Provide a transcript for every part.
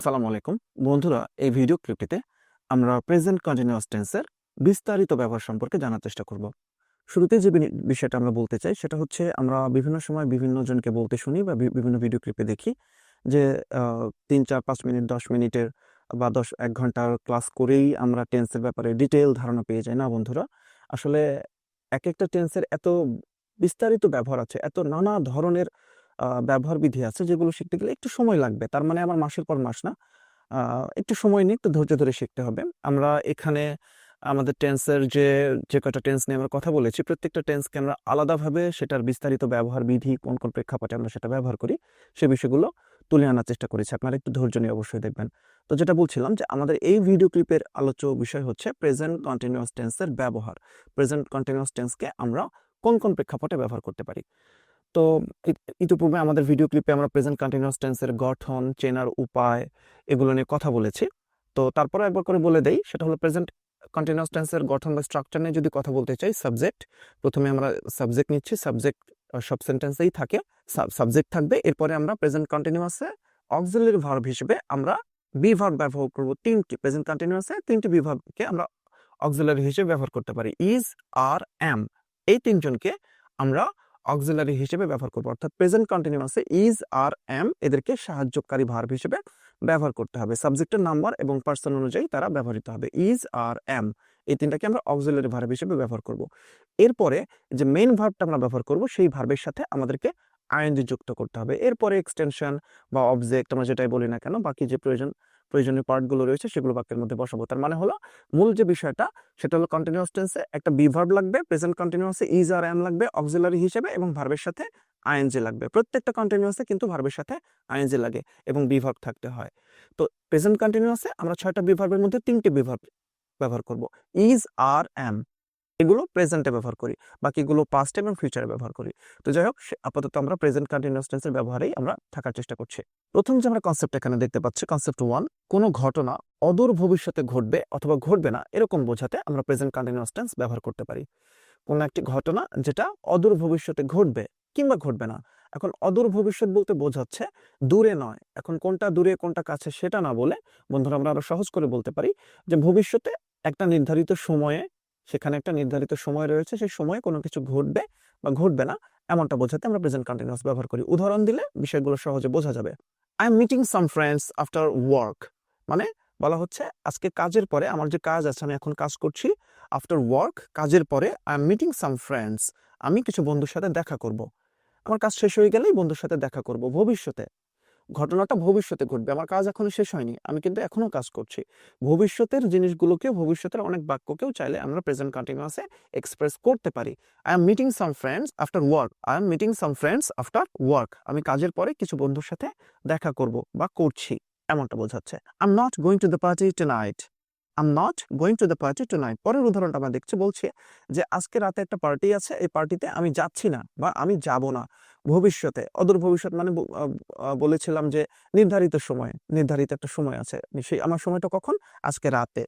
সালাম আলাইকুম। বন্ধুরা, এই ভিডিও ক্লিপটিতে আমরা প্রেজেন্ট কন্টিনিউয়াস টেন্সের বিস্তারিত ব্যবহার সম্পর্কে জানার চেষ্টা করব। শুরুতে যে বিষয়টা আমরা বলতে চাই, সেটা হচ্ছে আমরা বিভিন্ন সময় বিভিন্ন জনকে বলতে শুনি বা বিভিন্ন ভিডিও ক্লিপে দেখি যে তিন, চার, পাঁচ মিনিট, দশ মিনিটের বা দশ, এক ঘণ্টার ক্লাস করেই আমরা টেন্সের ব্যাপারে ডিটেল ধারণা পেয়ে যাই। না, বন্ধুরা? আসলে এক একটা টেন্সের এত বিস্তারিত ব্যবহার আছে, এত নানা ধরনের ব্যবহার বিধি আছে যেগুলো শিখতে গেলে একটু সময় লাগবে। তার মানে আমার মাসের পর মাস না। একটু সময় নিয়ে একটু ধৈর্য ধরে শিখতে হবে। আমরা এখানে আমাদের টেন্সের যে যে কয়টা টেন্স নিয়ে আমরা কথা বলেছি, প্রত্যেকটা টেন্সকে আমরা আলাদাভাবে সেটার বিস্তারিত ব্যবহার বিধি, কোন কোন প্রেক্ষাপটে আমরা সেটা ব্যবহার করি, সে বিষয়গুলো তুলে আনার চেষ্টা করেছি। আপনারা একটু ধৈর্য নিয়ে অবশ্যই দেখবেন। তো যেটা বলছিলাম যে, আমাদের এই ভিডিও ক্লিপের আলোচ্য বিষয় হচ্ছে প্রেজেন্ট কন্টিনিউয়াস টেন্সের ব্যবহার। প্রেজেন্ট কন্টিনিউয়াস টেন্সকে আমরা কোন কোন প্রেক্ষাপটে ব্যবহার করতে পারি? তো ইতিপূর্বে আমাদের ভিডিও ক্লিপে আমরা প্রেজেন্ট কন্টিনিউয়াস টেন্সের গঠন, চেনার উপায় এগুলো নিয়ে কথা বলেছি। তো তারপরে একবার করে বলে দেই, সেটা হলো প্রেজেন্ট কন্টিনিউয়াস টেন্সের গঠন বা স্ট্রাকচার নিয়ে যদি কথা বলতে চাই সাবজেক্ট প্রথমে আমরা সাবজেক্ট নিচ্ছি সাবজেক্ট সব সেন্টেন্সেই থাকে সাবজেক্ট থাকবে। এরপরে আমরা প্রেজেন্ট কন্টিনিউয়াসে অক্সিলারি ভার্ব হিসেবে আমরা বি ভার্ব ব্যবহার করব তিনটি। প্রেজেন্ট কন্টিনিউয়াসে তিনটি বি ভার্বকে আমরা অক্সিলারি হিসেবে ব্যবহার করতে পারি। ইজ আর এম এই তিনজনকে আমরা অক্সিলারি হিসেবে ব্যবহার করব। অর্থাৎ প্রেজেন্ট কন্টিনিউয়াসে ইজ আর এম এদেরকে সাহায্যকারী ভার্ব হিসেবে ব্যবহার করতে হবে। সাবজেক্টের নাম্বার এবং পার্সন অনুযায়ী তারা ব্যবহৃত হবে। ইজ আর এম এই তিনটাকে আমরা অক্সিলারি ভার্ব হিসেবে ব্যবহার করব। এরপরে যে মেইন ভার্বটা আমরা ব্যবহার করব, সেই ভার্বের সাথে আমাদেরকে আইএনজি যুক্ত করতে হবে। এরপরে এক্সটেনশন বা অবজেক্ট আমরা যেটাই বলি না কেন, বাকি যে প্রয়োজন প্রয়োজনীয় পার্টগুলো রয়েছে সেগুলো বাক্যের মধ্যে বসাবো। তার মানে হলো মূল যে বিষয়টা সেটা হলো কন্টিনিউয়াস টেন্সে একটা বিভার্ভ লাগবে প্রেজেন্ট কন্টিনিউয়াসে ইজ আর এম লাগবে অক্সিলারি হিসেবে এবং ভার্বের সাথে আইএনজি লাগবে। প্রত্যেকটা কন্টিনিউয়াসে কিন্তু ভার্বের সাথে আইএনজি লাগে এবং বিভার্ব থাকতে হয়। তো প্রেজেন্ট কন্টিনিউয়াসে আমরা ছয়টা বিভার্ভের মধ্যে তিনটি বিভার্ব ব্যবহার করব। ইজ আর এম এগুলো প্রেজেন্টে ব্যবহার করি, বাকিগুলো পাস্ট এবং ফিউচারে ব্যবহার করি। তো যাই হোক আপাতত আমরা প্রেজেন্ট কন্টিনিউয়াস টেন্সের ব্যবহারেই আমরা থাকার চেষ্টা করছি। প্রথম যে আমরা কনসেপ্ট এখানে দেখতে পাচ্ছি কনসেপ্ট ওয়ান কোনো ঘটনা অদূর ভবিষ্যতে ঘটবে অথবা ঘটবে না, এরকম বোঝাতে আমরা প্রেজেন্ট কন্টিনিউয়াস টেন্স ব্যবহার করতে পারি। কোনো একটি ঘটনা যেটা অদূর ভবিষ্যতে ঘটবে কিংবা ঘটবে না। এখন অদূর ভবিষ্যৎ বলতে বোঝাচ্ছে দূরে নয়। এখন কোনটা দূরে, কোনটা কাছে সেটা না বলে বন্ধুরা আমরা আরও সহজ করে বলতে পারি যে ভবিষ্যতে একটা নির্ধারিত সময়ে সেখানে একটা নির্ধারিত সময় রয়েছে, সেই সময়ে কোনো কিছু ঘটবে বা ঘটবে না, এমনটা বোঝাতে আমরা প্রেজেন্ট কন্টিনিউয়াস ব্যবহার করি। উদাহরণ দিলে বিষয়গুলো সহজে বোঝা যাবে। I am meeting some friends after work মানে বলা হচ্ছে আজকে কাজের পরে আমার যে কাজ আছে, আমি এখন কাজ করছি আফটার ওয়ার্ক কাজের পরে I am meeting some friends আমি কিছু বন্ধুর সাথে দেখা করব। আমার কাজ শেষ হয়ে গেলেই বন্ধুর সাথে দেখা করব ভবিষ্যতে। ঘটনাটা ভবিষ্যতে ঘটবে। আমার কাজ এখনও শেষ হয়নি। আমি কিন্তু এখনও কাজ করছি। ভবিষ্যতের জিনিসগুলোকে ভবিষ্যতের অনেক বাক্যকেও চাইলে আমরা প্রেজেন্ট কন্টিনিউয়াসে এক্সপ্রেস করতে পারি। I am meeting some friends after work I am meeting some friends after work আমি কাজের পরে কিছু বন্ধুর সাথে দেখা করব বা করছি, এমনটা বোঝাচ্ছে। I am not going to the party tonight I am not going to the party tonight পরের উদাহরণটা আমরা দেখছি, বলছে যে, আজকে রাতে একটা পার্টি আছে। এই পার্টিতে আমি যাচ্ছি না বা আমি যাব না। ভবিষ্যতে। অদূর ভবিষ্যৎ মানে বলেছিলাম যে নির্ধারিত সময়, নির্ধারিত একটা সময় আছে। সেই আমার সময়টা কখন? আজকে রাতে।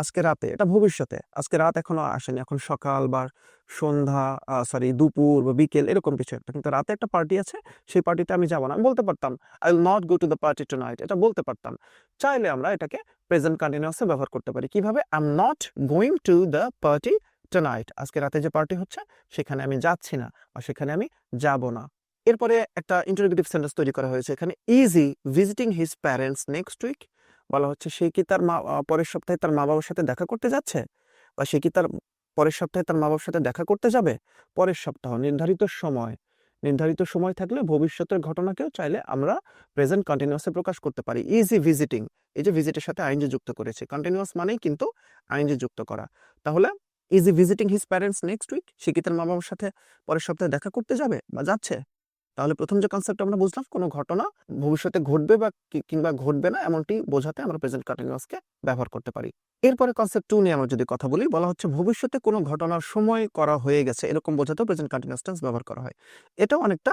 আজকে রাতে, এটা ভবিষ্যতে। আজকে রাত এখনও আসেনি। এখন সকাল বা সন্ধ্যা সরি দুপুর বা বিকেল এরকম কিছু একটা। কিন্তু রাতে একটা পার্টি আছে, সেই পার্টিতে আমি যাব না। আমি বলতে পারতাম I will not go to the party tonight এটা বলতে পারতাম। চাইলে আমরা এটাকে প্রেজেন্ট কন্টিনিউয়াসে ব্যবহার করতে পারি। কীভাবে? I am not going to the party tonight আজকে রাতে যে পার্টি হচ্ছে, সেখানে আমি যাচ্ছি না বা সেখানে আমি যাব না। এরপরে একটা ইন্টারোগেটিভ সেন্টেন্স তৈরি করা হয়েছে এখানে Izzy visiting his parents next week বলা হচ্ছে, সে কি তার মা পরের সপ্তাহে তার মা বাবার সাথে দেখা করতে যাচ্ছে? বা সে কি তার পরের সপ্তাহে তার মা বাবার সাথে দেখা করতে যাবে? পরের সপ্তাহ, নির্ধারিত সময় নির্ধারিত সময় থাকলে ভবিষ্যতের ঘটনাকেও চাইলে আমরা প্রেজেন্ট কন্টিনিউয়াসে প্রকাশ করতে পারি। ইজি ভিজিটিং এই যে ভিজিটের সাথে আইনজি যুক্ত করেছে। কন্টিনিউয়াস মানেই কিন্তু আইনজি যুক্ত করা। তাহলে Izzy visiting his parents next week সে কি তার মা বাবার সাথে পরের সপ্তাহে দেখা করতে যাবে বা যাচ্ছে? তাহলে প্রথম যে কনসেপ্ট আমরা বুঝলাম, কোনো ঘটনা ভবিষ্যতে ঘটবে বা কিংবা ঘটবে না, এমনটি বোঝাতে আমরা প্রেজেন্ট কন্টিনিউয়াসকে ব্যবহার করতে পারি। এরপরে কনসেপ্ট টু নিয়ে আমরা যদি কথা বলি, বলা হচ্ছে ভবিষ্যতে কোনো ঘটনার সময় করা হয়ে গেছে, এরকম বোঝাতেও প্রেজেন্ট কন্টিনিউয়াস টেন্স ব্যবহার করা হয়। এটাও অনেকটা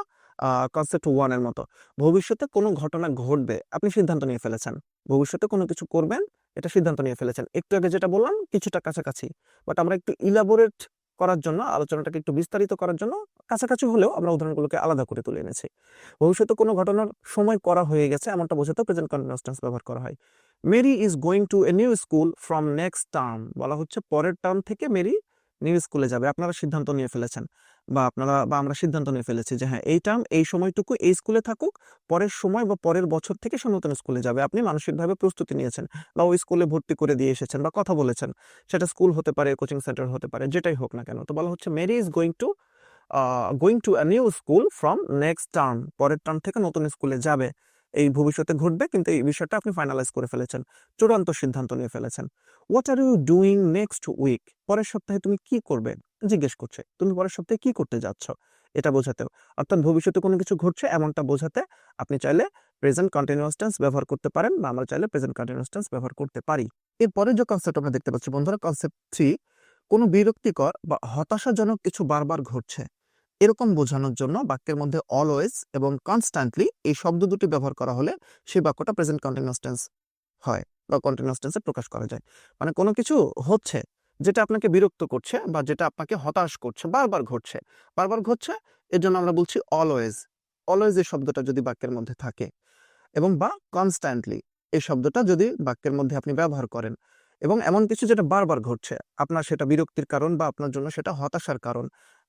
কনসেপ্ট ওয়ানের মতো। ভবিষ্যতে কোনো ঘটনা ঘটবে, আপনি সিদ্ধান্ত নিয়ে ফেলেছেন। ভবিষ্যতে কোনো কিছু করবেন, এটা সিদ্ধান্ত নিয়ে ফেলেছেন। একটু আগে যেটা বললাম, কিছুটা কাছাকাছি। বাট আমরা একটু ইলাবোরেট করার জন্য, আলোচনাটাকে একটু বিস্তারিত করার জন্য কাছাকাছি হলেও আমরা উদাহরণগুলোকে আলাদা করে তুলে এনেছি। ভবিষ্যতে কোনো ঘটনার সময় করা হয়ে গেছে, এমনটা বোঝাতে প্রেজেন্ট কন্টিনিউয়াস টেন্স ব্যবহার করা হয়। Mary is going to a new school from next term বলা হচ্ছে পরের টার্ম থেকে মেরি নিউ স্কুলে যাবে। আপনারা সিদ্ধান্ত নিয়ে ফেলেছেন। বা আপনারা, বা আমরা সিদ্ধান্ত নিয়ে ফেলেছি যে হ্যাঁ এই টার্ম এই সময়টুকু এই স্কুলে থাকুক, পরের সময় বা পরের বছর থেকে সে নতুন স্কুলে যাবে। আপনি মানসিকভাবে প্রস্তুতি নিয়েছেন বা ওই স্কুলে ভর্তি করে দিয়ে এসেছেন বা কথা বলেছেন, সেটা স্কুল হতে পারে, কোচিং সেন্টার হতে পারে, যেটাই হোক না কেন। তো বলা হচ্ছে Mary is going to going to new school from next term পরের টার্ম থেকে নতুন স্কুলে যাবে। এই ভবিষ্যতে ঘটবে, কিন্তু এই বিষয়টা আপনি ফাইনালাইজ করে ফেলেছেন, চূড়ান্ত সিদ্ধান্ত নিয়ে ফেলেছেন। What are you doing next week পরের সপ্তাহে তুমি কি করবে? জিজ্ঞেস করছে, তুমি পরের সপ্তাহে কি করতে যাচ্ছ? এটা বোঝাতেও। অর্থাৎ ভবিষ্যতে কোনো কিছু ঘটছে এমনটা বোঝাতে আপনি চাইলে প্রেজেন্ট কন্টিনিউয়াস টেন্স ব্যবহার করতে পারেন বা আমরা চাইলে প্রেজেন্ট কন্টিনিউয়াস টেন্স ব্যবহার করতে পারি। এরপরে যে কনসেপ্ট আমরা দেখতে পাচ্ছি, বন্ধুরা কনসেপ্ট থ্রি কোনো বিরক্তিকর বা হতাশাজনক কিছু বারবার ঘটছে। এরকম বোঝানোর জন্য বাক্যের মধ্যে অলওয়েজ এবং কনস্ট্যান্টলি এই শব্দ দুটি ব্যবহার করা হলে সেই বাক্যটা প্রেজেন্ট কন্টিনিউয়াস টেন্স হয় বা কন্টিনিউয়াস টেন্সে প্রকাশ করা যায়। মানে কোনো কিছু হচ্ছে যেটা আপনাকে বিরক্ত করছে বা যেটা আপনাকে হতাশ করছে, বারবার ঘটছে। বারবার ঘটছে এর জন্য আমরা বলছি অলওয়েজ অলওয়েজ এই শব্দটা যদি বাক্যের মধ্যে থাকে। এবং বা কনস্ট্যান্টলি এই শব্দটা যদি বাক্যের মধ্যে আপনি ব্যবহার করেন। এবং এমন কিছু যেটা বারবার ঘটছে, আপনার সেটা বিরক্তির কারণ বা আপনার জন্য সেটা হতাশার কারণ,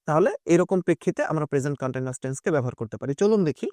তাহলে এরকম প্রেক্ষিতে আমরা প্রেজেন্ট কন্টিনিউয়াস টেন্সকে ব্যবহার করতে পারি। চলুন দেখি।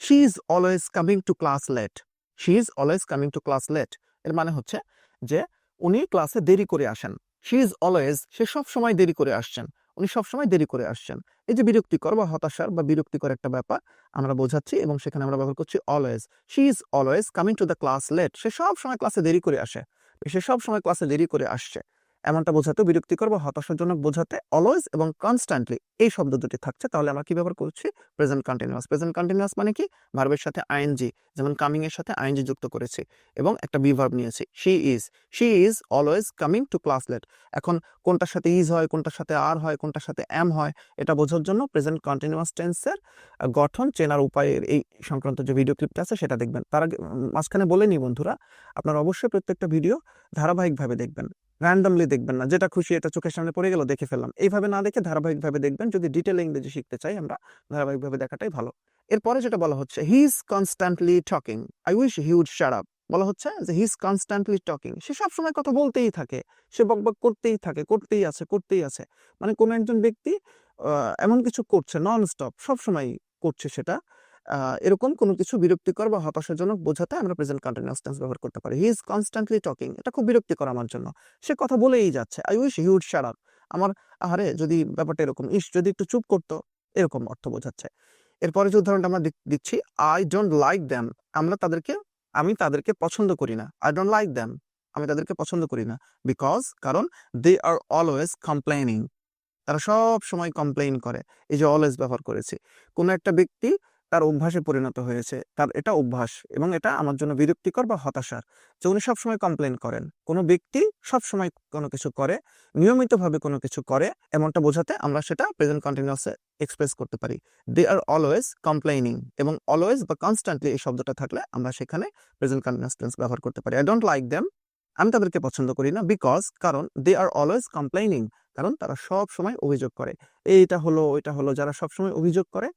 She is always coming to class late she is always coming to class late এর মানে হচ্ছে যে উনি ক্লাসে দেরি করে আসেন। শি ইজ অলওয়েজ সে সব সময় দেরি করে আসছেন। উনি সবসময় দেরি করে আসছেন। এই যে বিরক্তিকর বা হতাশার বা বিরক্তিকর একটা ব্যাপার আমরা বোঝাচ্ছি এবং সেখানে আমরা ব্যবহার করছি always she is always coming to the class late সে সব সময় ক্লাসে দেরি করে আসে। সে সব সময় ক্লাসে দেরি করে আসছে। এমনটা বোঝাতে বিরক্তিকর বা হতাশাজনক বোঝাতে অলওয়েজ এবং কনস্ট্যান্টলি এই শব্দ দুটি থাকছে। তাহলে আমরা কি ব্যবহার করছি? প্রেজেন্ট কন্টিনিউয়াস প্রেজেন্ট কন্টিনিউয়াস মানে কি? ভার্বের সাথে আইএনজি যেমন কামিং এর সাথে আইএনজি যুক্ত করেছি এবং একটা বি ভার্ব নিয়েছি। She is she is always coming to class late এখন কোনটার সাথে ইজ হয়, কোনটার সাথে আর হয়, কোনটার সাথে এম হয়, এটা বোঝার জন্য প্রেজেন্ট কন্টিনিউয়াস টেন্সের গঠন চেনার উপায়ের এই সংক্রান্ত যে ভিডিও ক্লিপটা আছে সেটা দেখবেন। তার মাঝখানে বলে নি বন্ধুরা, আপনারা অবশ্যই প্রত্যেকটা ভিডিও ধারাবাহিকভাবে দেখবেন। র্যান্ডমলি দেখবেন না। যেটা খুশি এটা চোখের সামনে পড়ে গেল, দেখে ফেললাম। এইভাবে না দেখে ধারাবাহিকভাবে দেখবেন, যদি ডিটেল ইংরেজি শিখতে চাই আমরা, ধারাবাহিকভাবে দেখাটাই ভালো। এরপরে যেটা বলা হচ্ছে he is constantly talking I wish he would shut up বলা হচ্ছে যে হি ইজ কনস্ট্যান্টলি টকিং সে সবসময় কথা বলতেই থাকে। সে বকবক করতেই থাকে, করতেই আছে করতেই আছে। মানে কোনো একজন ব্যক্তি এমন কিছু করছে নন স্টপ সবসময় করছে সেটা। এরকম কোনো কিছু বিরক্তিকর বা হতাশাজনক বোঝাতে আমরা প্রেজেন্ট কন্টিনিউয়াস টেন্স ব্যবহার করতে পারি। হি ইজ কনস্ট্যান্টলি টকিং এটা খুব বিরক্তিকর আমার জন্য। সে কথা বলেই যাচ্ছে। I wish he'd would up আমার, আহারে, যদি ব্যাপারটা এরকম, ইস, যদি একটু চুপ করতো, এরকম অর্থ বোঝাচ্ছে। এরপরে যে উদাহরণটা আমরা দিচ্ছি আই ডোন্ট লাইক দ্যাম আমরা তাদেরকে, আমি তাদেরকে পছন্দ করি না। আই ডোন্ট লাইক দ্যাম আমি তাদেরকে পছন্দ করি না। বিকজ কারণ দে আর অলওয়েজ কমপ্লেনিং তারা সব সময় কমপ্লেইন করে। এই যে অলওয়েজ ব্যবহার করেছি। কোনো একটা ব্যক্তি তার অভ্যাসে পরিণত হয়েছে। তার এটা অভ্যাস এবং এটা আমার জন্য বিরক্তিকর বা হতাশার। যে উনি সবসময় কমপ্লেন করেন। কোনো ব্যক্তি সবসময় কোনো কিছু করে, নিয়মিতভাবে কোনো কিছু করে, এমনটা বোঝাতে আমরা সেটা প্রেজেন্ট কন্টিনিউয়াসে এক্সপ্রেস করতে পারি। দে আর অলওয়েজ কমপ্লেনিং এবং অলওয়েজ বা কনস্ট্যান্টলি এই শব্দটা থাকলে আমরা সেখানে প্রেজেন্ট কন্টিনিউয়াস টেন্স ব্যবহার করতে পারি। আই ডোন্ট লাইক দেম আমি তাদেরকে পছন্দ করি না বিকজ কারণ দে আর অলওয়েজ কমপ্লেইনিং কারণ তারা সব সময় অভিযোগ করে। এইটা হলো, ওইটা হলো। যারা সব সময় অভিযোগ করে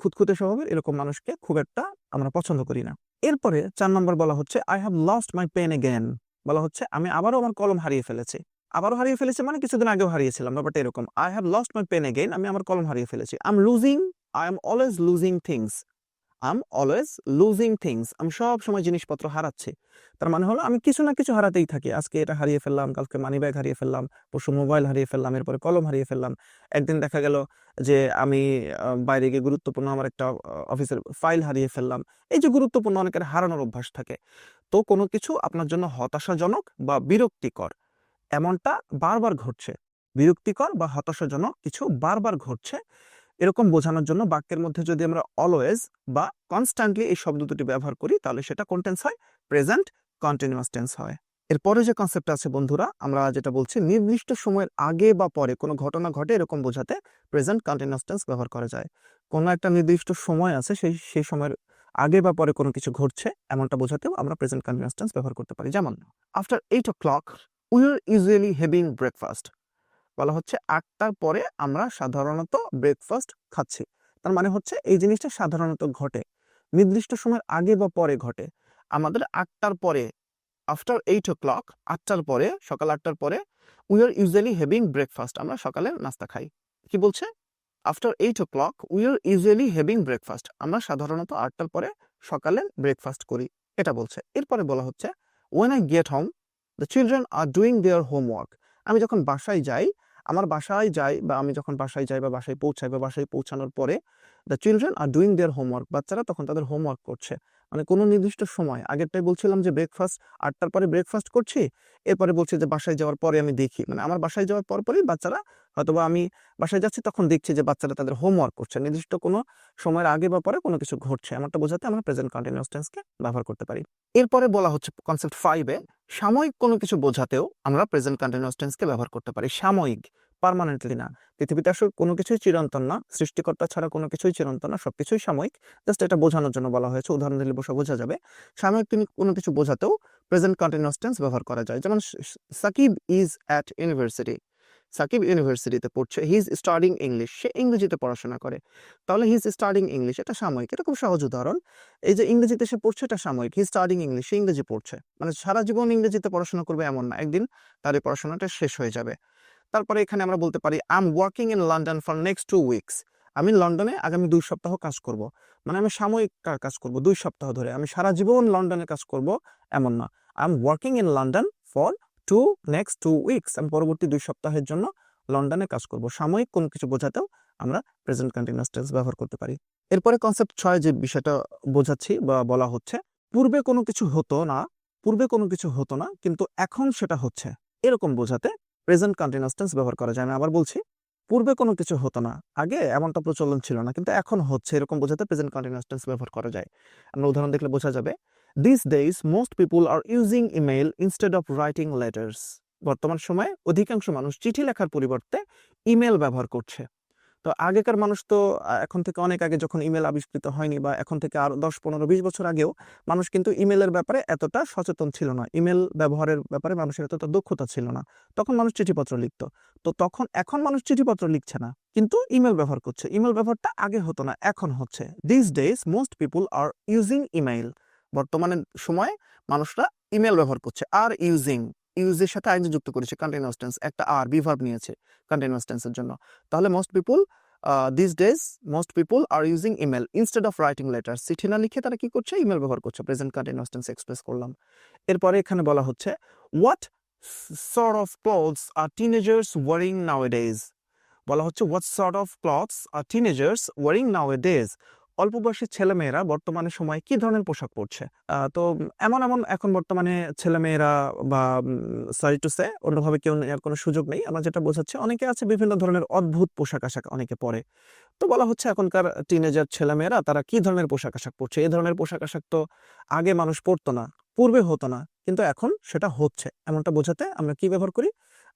খুঁতখুঁতে স্বভাবের এরকম মানুষকে খুব একটা আমরা পছন্দ করি না। এরপরে চার নম্বর বলা হচ্ছে I have lost my pen again বলা হচ্ছে, আমি আবারও আমার কলম হারিয়ে ফেলেছি। আবারও হারিয়ে ফেলেছি মানে কিছুদিন আগেও হারিয়েছিলাম, ব্যাপারটা এরকম। I have lost my pen again আমি আমার কলম হারিয়ে ফেলেছি। I am losing I am always losing things I am always losing things আমি সব সময় জিনিসপত্র হারাচ্ছি। তার মানে হলো আমি কিছু না কিছু হারাতেই থাকি। আজকে এটা হারিয়ে ফেললাম, কালকে মানি ব্যাগ হারিয়ে ফেললাম, পরশু মোবাইল হারিয়ে ফেললাম, এরপরে কলম হারিয়ে ফেললাম। একদিন দেখা গেল যে আমি বাইরে গিয়ে গুরুত্বপূর্ণ আমার একটা অফিসের ফাইল হারিয়ে ফেললাম। এই যে গুরুত্বপূর্ণ অনেকের হারানোর অভ্যাস থাকে। তো কোনো কিছু আপনার জন্য হতাশাজনক বা বিরক্তিকর। এমনটা বারবার ঘটছে। বিরক্তিকর বা হতাশাজনক কিছু বারবার ঘটছে। এরকম বোঝানোর জন্য বাক্যের মধ্যে যদি আমরা অলওয়েজ বা কনস্ট্যান্টলি এই শব্দ দুটি ব্যবহার করি, তাহলে সেটা কোন টেন্স হয়? প্রেজেন্ট কন্টিনিউয়াস টেন্স হয়। এরপরে যে কনসেপ্ট আছে বন্ধুরা, আমরা যেটা বলছি, নির্দিষ্ট সময়ের আগে বা পরে কোনো ঘটনা ঘটে এরকম বোঝাতে প্রেজেন্ট কন্টিনিউয়াস টেন্স ব্যবহার করা যায়। কোনো একটা নির্দিষ্ট সময় আছে, সেই সেই সময়ের আগে বা পরে কোনো কিছু ঘটছে, এমনটা বোঝাতেও আমরা প্রেজেন্ট কন্টিনিউয়াস টেন্স ব্যবহার করতে পারি। যেমন after eight o'clock we are usually having breakfast বলা হচ্ছে আটটার পরে আমরা সাধারণত ব্রেকফাস্ট খাচ্ছি। তার মানে হচ্ছে এই জিনিসটা সাধারণত ঘটে। নির্দিষ্ট সময়ের আগে বা পরে ঘটে। আমাদের আটটার পরে আফটার এইট ও ক্লক আটটার পরে, সকাল আটটার পরে we are usually having breakfast আমরা সকালে নাস্তা খাই। কি বলছে? After eight o'clock we are usually having breakfast আমরা সাধারণত আটটার পরে সকালে ব্রেকফাস্ট করি। এটা বলছে। এরপরে বলা হচ্ছে when I get home the children are doing their homework আমি যখন বাসায় যাই, আমার বাসায় যাই বা আমি যখন বাসায় যাই বা বাসায় পৌঁছাই বা বাসায় পৌঁছানোর পরে the children are doing their homework বাচ্চারা তখন তাদের হোমওয়ার্ক করছে। মানে কোনো নির্দিষ্ট সময়। আগেরটাই বলছিলাম যে ব্রেকফাস্ট আটটার পরে ব্রেকফাস্ট করছি, এরপরে বলছি যে বাসায় যাওয়ার পরে আমি দেখি। মানে আমার বাসায় যাওয়ার পর পরই বাচ্চারা হয়তোবা আমি বাসায় যাচ্ছি, তখন দেখছি যে বাচ্চারা তাদের হোমওয়ার্ক করছে। নির্দিষ্ট কোনো সময়ের আগে বা পরে কোনো কিছু ঘটছে। এমনটা বোঝাতে আমরা প্রেজেন্ট কন্টিনিউয়াস টেন্সকে ব্যবহার করতে পারি। এরপরে বলা হচ্ছে কনসেপ্ট ফাইভে সাময়িক কোনো কিছু বোঝাতেও আমরা প্রেজেন্ট কন্টিনিউয়াস টেন্সকে ব্যবহার করতে পারি। সাময়িক পার্মানেন্টলি না। পৃথিবীতে আসলে কোনো কিছুই চিরন্তন না, সৃষ্টিকর্তা ছাড়া কোনো কিছুই চিরন্তন না সব কিছুই সাময়িক। জাস্ট এটা বোঝানোর জন্য বলা হয়েছে, উদাহরণ দিলে বসে বোঝা যাবে। সাময়িক তুমি কোনো কিছু বোঝাতেও প্রেজেন্ট কন্টিনিউয়াস টেন্স ব্যবহার করা যায়। যেমন Sakib is at university Sakib ইউনিভার্সিটিতে পড়ছে হি ইজ স্টাডিং ইংলিশ সে ইংরেজিতে পড়াশোনা করে। তাহলে হি ইজ স্টাডিং ইংলিশ এটা সাময়িক, এটা খুব সহজ উদাহরণ। এই যে ইংরেজিতে সে পড়ছে, এটা সাময়িক হি স্টাডিং ইংলিশ সে ইংরেজি পড়ছে। মানে সারা জীবন ইংরেজিতে পড়াশোনা করবে এমন না, একদিন তার এই পড়াশোনাটা শেষ হয়ে যাবে। তারপরে এখানে আমরা বলতে পারি I am working in London for next two weeks আমি লন্ডনে আগামী দুই সপ্তাহ কাজ করব। মানে আমি সাময়িক কাজ করব, দুই সপ্তাহ ধরে। আমি সারা জীবন লন্ডনে কাজ করব, এমন না। I am working in London for two next two weeks আমি পরবর্তী দুই সপ্তাহের জন্য লন্ডনে কাজ করব। সাময়িক কোনো কিছু বোঝাতেও আমরা প্রেজেন্ট কন্টিনিউয়াস টেন্স ব্যবহার করতে পারি। এরপরে কনসেপ্ট ছয় যে বিষয়টা বোঝাচ্ছি বা বলা হচ্ছে, পূর্বে কোনো কিছু হতো না, পূর্বে কোনো কিছু হতো না, কিন্তু এখন সেটা হচ্ছে। এরকম বোঝাতে প্রেজেন্ট কন্টিনিউস টেন্স ব্যবহার করা যায় না। আবার বলছি, পূর্বে কোনো কিছু হতো না। আগে এমনটা প্রচলন ছিল না, কিন্তু এখন হচ্ছে, এরকম বোঝাতে প্রেজেন্ট কন্টিনিউস টেন্স ব্যবহার করা যায়। আমরা উদাহরণ দেখলে বোঝা যাবে this days most people are using email instead of writing letters বর্তমান সময়ে অধিকাংশ মানুষ চিঠি লেখার পরিবর্তে ইমেল ব্যবহার করছে। তো আগেকার মানুষ তো এখন থেকে অনেক আগে যখন ইমেল আবিষ্কৃত হয়নি বা এখন থেকে আরও দশ, পনেরো, বিশ বছর আগেও মানুষ কিন্তু ইমেলের ব্যাপারে এতটা সচেতন ছিল না। ইমেল ব্যবহারের ব্যাপারে মানুষের এতটা দক্ষতা ছিল না। তখন মানুষ চিঠিপত্র লিখতো। তো তখন, এখন মানুষ চিঠিপত্র লিখছে না, কিন্তু ইমেল ব্যবহার করছে। ইমেল ব্যবহারটা আগে হতো না, এখন হচ্ছে। This days most people are using email. বর্তমানে সময়ে মানুষরা ইমেল ব্যবহার করছে, আর ইউজিং ইউজের সাথে আইন যুক্ত করেছে কন্টিনিউয়াস টেন্স একটা আর বিভার্ব নিয়েছে কন্টিনিউয়াস টেন্সের জন্য। তাহলে most people this days most people are using email instead of writing letter চিঠি না লিখে তারা কি করছে? ইমেল ব্যবহার করছে। প্রেজেন্ট কন্টিনিউয়াস টেন্স এক্সপ্রেস করলাম। এরপরে এখানে বলা হচ্ছে what sort of clothes are teenagers wearing nowadays বলা হচ্ছে what sort of clothes are teenagers wearing nowadays অল্প বয়সী ছেলেমেয়েরা বর্তমানে সময় কি ধরনের পোশাক পরছে? তো এমন এমন এখন বর্তমানে ছেলেমেয়েরা বা সরি টু সে অন্যভাবে কেউ কোনো সুযোগ নেই। আমরা যেটা বোঝাচ্ছি, অনেকে আছে বিভিন্ন ধরনের অদ্ভুত পোশাক আশাক অনেকে পরে। তো বলা হচ্ছে এখনকার টিনেজার ছেলেমেয়েরা তারা কি ধরনের পোশাক আশাক পরছে? এই ধরনের পোশাক আশাক তো আগে মানুষ পরতো না, পূর্বে হতো না, কিন্তু এখন সেটা হচ্ছে। এমনটা বোঝাতে আমরা কি ব্যবহার করি?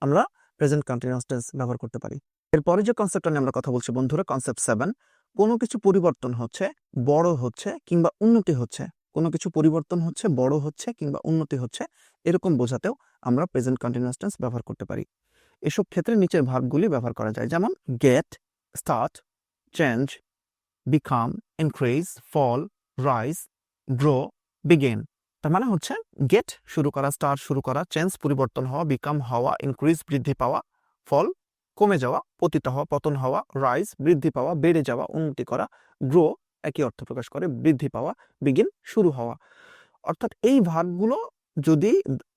আমরা প্রেজেন্ট কন্টিনিউয়াস টেন্স ব্যবহার করতে পারি। এরপরে যে কনসেপ্টটা নিয়ে আমরা কথা বলছি বন্ধুরা কনসেপ্ট সেভেন কোনো কিছু পরিবর্তন হচ্ছে, বড় হচ্ছে কিংবা উন্নতি হচ্ছে। কোনো কিছু পরিবর্তন হচ্ছে, বড় হচ্ছে কিংবা উন্নতি হচ্ছে, এরকম বোঝাতেও আমরা প্রেজেন্ট কন্টিনিউয়াস টেন্স ব্যবহার করতে পারি। এসব ক্ষেত্রে নিচের ভার্বগুলি ব্যবহার করা যায়। যেমন get start change become increase fall rise grow begin তার মানে হচ্ছে গেট শুরু করা স্টার্ট শুরু করা চেঞ্জ পরিবর্তন হওয়া বিকাম হওয়া ইনক্রিজ বৃদ্ধি পাওয়া ফল কমে যাওয়া, পতিত হওয়া, পতন হওয়া রাইজ বৃদ্ধি পাওয়া, বেড়ে যাওয়া, উন্নতি করা গ্রো একই অর্থ প্রকাশ করে, বৃদ্ধি পাওয়া বিগিন শুরু হওয়া। অর্থাৎ এই ভাগগুলো যদি,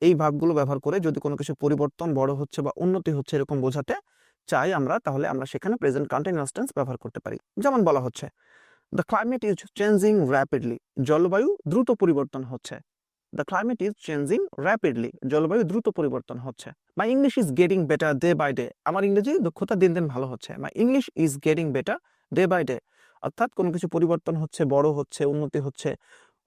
এই ভাগগুলো ব্যবহার করে যদি কোনো কিছু পরিবর্তন বড় হচ্ছে বা উন্নতি হচ্ছে এরকম বোঝাতে চাই আমরা, তাহলে আমরা সেখানে প্রেজেন্ট কন্টিনিউয়াস টেন্স ব্যবহার করতে পারি। যেমন বলা হচ্ছে the climate is changing rapidly জলবায়ু দ্রুত পরিবর্তন হচ্ছে। The climate is changing rapidly জলবায়ু দ্রুত পরিবর্তন হচ্ছে। My English is getting better day by day আমার ইংরেজি দক্ষতা দিন দিন ভালো হচ্ছে। My English is getting better day by day অর্থাৎ কোনো কিছু পরিবর্তন হচ্ছে, বড় হচ্ছে, উন্নতি হচ্ছে,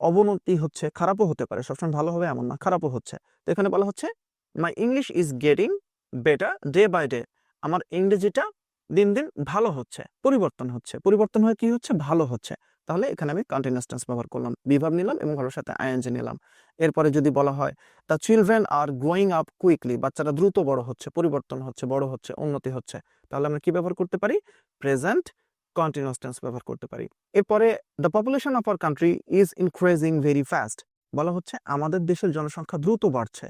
অবনতি হচ্ছে, খারাপও হতে পারে। সবসময় ভালো হবে এমন না, খারাপও হচ্ছে। তো এখানে বলা হচ্ছে my English is getting better day by day আমার ইংরেজিটা দিন দিন ভালো হচ্ছে, পরিবর্তন হচ্ছে। পরিবর্তন হয়ে কি হচ্ছে? ভালো হচ্ছে। তাহলে এখানে আমি কন্টিনিউয়াস টেন্স ব্যবহার করলাম। বিভাব নিলাম এবং ভালোর সাথে আইএনজি নিলাম। এরপরে যদি বলা হয় the children are growing up quickly বাচ্চারা দ্রুত বড় হচ্ছে, পরিবর্তন হচ্ছে, বড় হচ্ছে, উন্নতি হচ্ছে। তাহলে আমরা কি ব্যবহার করতে পারি? প্রেজেন্ট কন্টিনিউয়াস টেন্স ব্যবহার করতে পারি। এরপরে the population of our country is increasing very fast বলা হচ্ছে, আমাদের দেশের জনসংখ্যা দ্রুত বাড়ছে,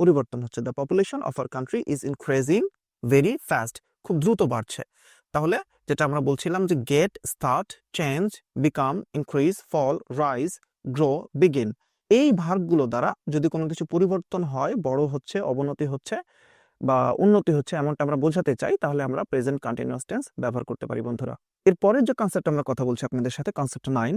পরিবর্তন হচ্ছে। The population of our country is increasing very fast খুব দ্রুত বাড়ছে। তাহলে যেটা আমরা বলছিলাম যে get start change become increase fall rise grow begin এই ভার্বগুলো দ্বারা যদি কোনো কিছু পরিবর্তন হয়, বড় হচ্ছে, অবনতি হচ্ছে বা উন্নতি হচ্ছে এমনটা আমরা বোঝাতে চাই, তাহলে আমরা প্রেজেন্ট কন্টিনিউয়াস টেন্স ব্যবহার করতে পারি বন্ধুরা। এরপরের যে কনসেপ্ট আমরা কথা বলছি আপনাদের সাথে কনসেপ্ট নাইন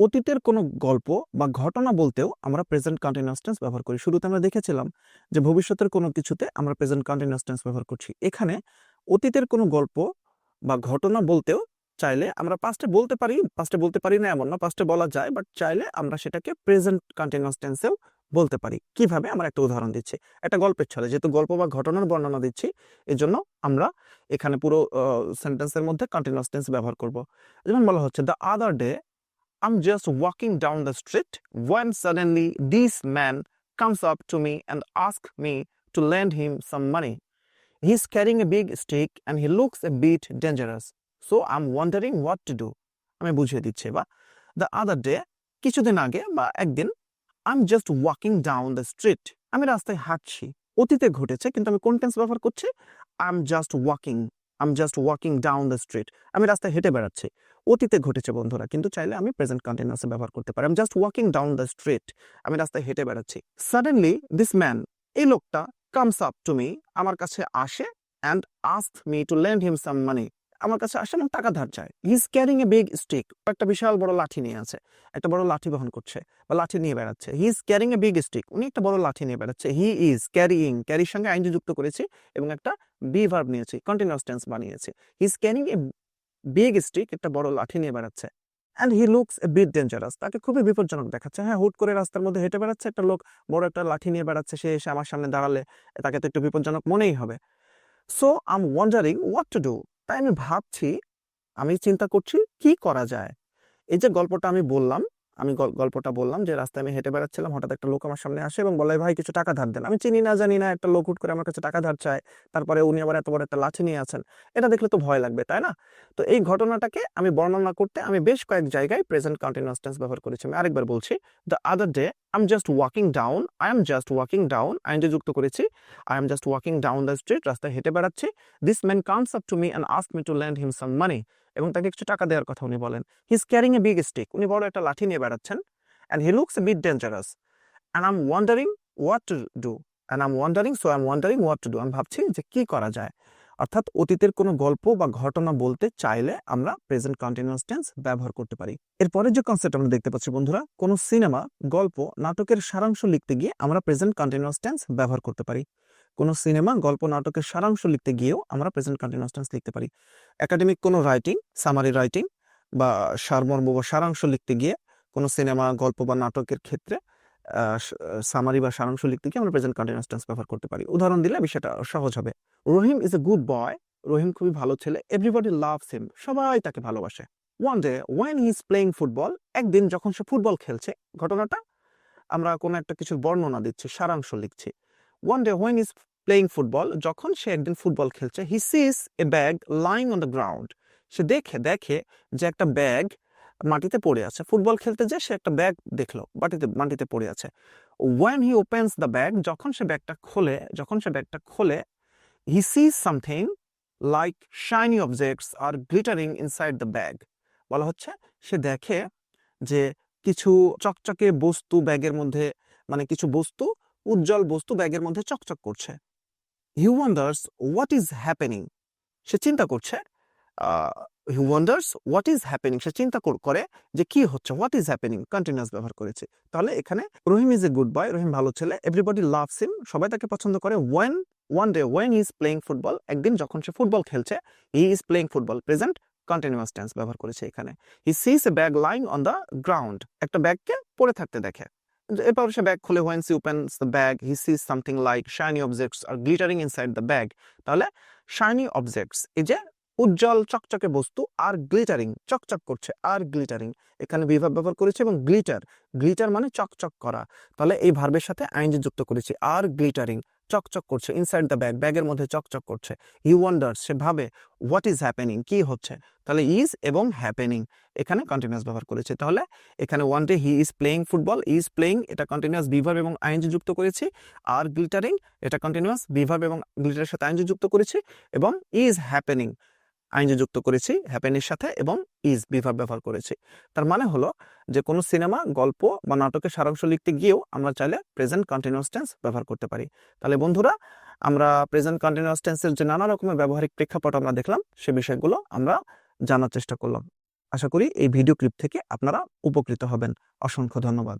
অতীতের কোনো গল্প বা ঘটনা বলতেও আমরা প্রেজেন্ট কন্টিনিউয়াস টেন্স ব্যবহার করি। শুরুতে আমরা দেখেছিলাম যে ভবিষ্যতের কোনো কিছুতে আমরা প্রেজেন্ট কন্টিনিউয়াস টেন্স ব্যবহার করছি। এখানে অতীতের কোনো গল্প বা ঘটনা বলতেও চাইলে আমরা পাস্টে বলতে পারি পাস্টে বলতে পারি না এমন না পাস্টে বলা যায় বাট চাইলে আমরা সেটাকে প্রেজেন্ট কন্টিনিউয়াস টেন্সেও বলতে পারি। কীভাবে? আমরা একটা উদাহরণ দিচ্ছি। একটা গল্পের ছলে, যেহেতু গল্প বা ঘটনার বর্ণনা দিচ্ছি, এজন্য আমরা এখানে পুরো সেন্টেন্সের মধ্যে কন্টিনিউয়াস টেন্স ব্যবহার করব। যেমন বলা হচ্ছে the other day I'm just walking down the street when suddenly this man comes up to me and me to to him him some money. He's carrying a big stick and he looks a bit dangerous. So, I'm wondering what to do. আমি বুঝিয়ে দিচ্ছি বা the other day কিছুদিন আগে বা একদিন I am just walking down the street আমি রাস্তায় হাঁটছি। অতীতে ঘটেছে, কিন্তু আমি কোন টেন্স ব্যবহার করছি? I am just walking I am just walking down the street আমি রাস্তায় হেঁটে বেড়াচ্ছি। অতীতে ঘটেছে, বন্ধুরা, কিন্তু চাইলে আমি প্রেজেন্ট কন্টিনিউয়াসে ব্যবহার করতে পারি। I am just walking down the street আমি রাস্তায় হেঁটে বেড়াচ্ছি। সাডেনলি দিস ম্যান এই লোকটা কামস আপ টু মি আমার কাছে আসে and ask me to lend him some money আমার কাছে আসে এবং টাকা ধার চায়। He is carrying a big stick একটা বিশাল বড় লাঠি নিয়ে আছে। একটা বড় লাঠি বহন করছে বা লাঠি নিয়ে বেড়াচ্ছে। He is carrying a big stick উনি একটা বড় লাঠি নিয়ে বেড়াচ্ছে। হি ইজ ক্যারিং ক্যারির সঙ্গে আইনজি যুক্ত করেছি এবং একটা বি ভার্ব নিয়েছি কন্টিনিউয়াস টেন্স বানিয়েছি। He is carrying a big stick একটা বড় লাঠি নিয়ে বেড়াচ্ছে। And he looks bit dangerous তাকে খুবই বিপজ্জনক দেখাচ্ছে। হ্যাঁ হুট করে রাস্তার মধ্যে হেঁটে বেড়াচ্ছে। একটা লোক বড় একটা লাঠি নিয়ে বেড়াচ্ছে। সে এসে আমার সামনে দাঁড়ালে তাকে তো একটু বিপজ্জনক মনেই হবে। So am wondering what to do তাই আমি ভাবছি, আমি চিন্তা করছি, কি করা যায়? এই যে গল্পটা আমি বললাম আমি গল- গল্পটা বললাম যে, রাস্তায় আমি হেঁটে বেড়াচ্ছিলাম, হঠাৎ একটা লোক আমার সামনে আসে এবং বলে, ভাই, কিছু টাকা ধার দেন। আমি চিনি না, জানি না, একটা লোক হুট করে আমার কাছে টাকা ধার চায়, তারপরে উনি আবার এত বড় একটা লাঠি নিয়ে আছেন। এটা দেখলে তো ভয় লাগবে, তাই না? তো এই ঘটনাটাকে আমি বর্ণনা করতে আমি বেশ কয়েক জায়গায় প্রেজেন্ট কন্টিনিউয়াস টেন্স ব্যবহার করেছি। আমি আরেকবার বলছি the other day I am just walking down I am just walking down আইনটি যুক্ত করেছি I am just walking down the street রাস্তায় হেঁটে বেড়াচ্ছি। This man comes up to me and ask me to land him some money এবং তাকে কিছু টাকা দেওয়ার কথা উনি বলেন। He is carrying a big stick উনি বড় একটা লাঠি নিয়ে বেড়াচ্ছেন। And he looks a bit dangerous and I am wondering what to do and I am wondering so I am wondering what to do আমি ভাবছি যে কি করা যায়। অর্থাৎ অতীতের কোনো গল্প বা ঘটনা বলতে চাইলে আমরা প্রেজেন্ট কন্টিনিউয়াস টেন্স ব্যবহার করতে পারি। এরপরে যে কনসেপ্ট আমরা দেখতে পাচ্ছি বন্ধুরা, কোনো সিনেমা গল্প, নাটকের সারাংশ লিখতে গিয়ে আমরা প্রেজেন্ট কন্টিনিউয়াস টেন্স ব্যবহার করতে পারি। কোনো সিনেমা, গল্প, নাটকের সারাংশ লিখতে গিয়েও আমরা প্রেজেন্ট কন্টিনিউয়াস টেন্স লিখতে পারি। একাডেমিক কোনো রাইটিং, সামারি রাইটিং বা সারমর্ম বা সারাংশ লিখতে গিয়ে কোনো সিনেমা, গল্প বা নাটকের ক্ষেত্রে সামারি বা সারাংশ লিখতে গিয়ে আমরা প্রেজেন্ট কন্টিনিউয়াস টেন্স ব্যবহার করতে পারি। উদাহরণ দিলে বিষয়টা সহজ হবে। রহিম ইজ এ গুড বয় রহিম খুবই ভালো ছেলে এভরিবডি লাভস হিম সবাই তাকে ভালোবাসে। One day when he is playing football একদিন যখন সে ফুটবল খেলছে, ঘটনাটা আমরা কোনো একটা কিছুর বর্ণনা দিচ্ছি, সারাংশ লিখছি। One day when is playing football যখন সে একদিন ফুটবল খেলছে he sees a bag lying on the ground সে দেখে দেখে যে একটা ব্যাগ মাটিতে পড়ে আছে। ফুটবল খেলতে যে সে একটা ব্যাগ দেখল, মাটিতে মাটিতে পড়ে আছে। When he opens the bag যখন সে ব্যাগটা খোলে, যখন সে ব্যাগটা খোলে he sees something like shiny objects are glittering inside the bag বলা হচ্ছে, সে দেখে যে কিছু চকচকে বস্তু, ব্যাগের মধ্যে মানে কিছু বস্তু উজ্জ্বল বস্তু ব্যাগের মধ্যে চকচক করছে। He wonders what is happening সে চিন্তা করছে he wonders what is happening সে চিন্তা করে যে কি হচ্ছে হোয়াট ইজ হ্যাপেনিং কন্টিনিউয়াস ব্যবহার করেছে। তাহলে এখানে রহিম ইজ এ গুড বয় রহিম ভালো ছেলে এভরিবডি লাভস হিম সবাই তাকে পছন্দ করে। When one day when is playing football একদিন যখন সে ফুটবল খেলছে he is playing football present continuous tense ব্যবহার করেছে এখানে। He sees a bag lying on the ground একটা ব্যাগকে পড়ে থাকতে দেখে। এরপর সে ব্যাগ খুলে when she opens the bag he sees something like shiny objects are glittering inside the bag তাহলে শাইনি অবজেক্টস এই যে উজ্জ্বল চকচকে বস্তু আর গ্লিটারিং চকচক করছে আর গ্লিটারিং এখানে বিভাব ব্যবহার করেছে এবং গ্লিটার গ্লিটার মানে চকচক করা। তাহলে এই ভার্বের সাথে আইনজি যুক্ত করেছি, আর গ্লিটারিং চকচক করছে ইনসাইড দ্য ব্যাগ ব্যাগের মধ্যে চকচক করছে। ইউ ওয়ান্ডার সে ভাবে হোয়াট ইজ হ্যাপেনিং কি হচ্ছে? তাহলে ইজ এবং হ্যাপেনিং এখানে কন্টিনিউয়াস ব্যবহার করেছে। তাহলে এখানে one day he is playing football is playing এটা কন্টিনিউয়াস বিভার এবং আইনজি যুক্ত করেছি। আর গ্লিটারিং এটা কন্টিনিউয়াস বিভার এবং গ্লিটারের সাথে আইনজি যুক্ত করেছি এবং ইজ হ্যাপেনিং আইনজি যুক্ত করেছি হ্যাপেনের সাথে এবং ইজ বিভার ব্যবহার করেছি। তার মানে হলো যে কোনো সিনেমা, গল্প বা নাটকের সারাংশ লিখতে গিয়েও আমরা চাইলে প্রেজেন্ট কন্টিনিউয়াস টেন্স ব্যবহার করতে পারি। তাহলে বন্ধুরা, আমরা প্রেজেন্ট কন্টিনিউয়াস টেন্সের যে নানা রকমের ব্যবহারিক প্রেক্ষাপট আমরা দেখলাম, সে বিষয়গুলো আমরা জানার চেষ্টা করলাম। আশা করি এই ভিডিও ক্লিপ থেকে আপনারা উপকৃত হবেন। অসংখ্য ধন্যবাদ।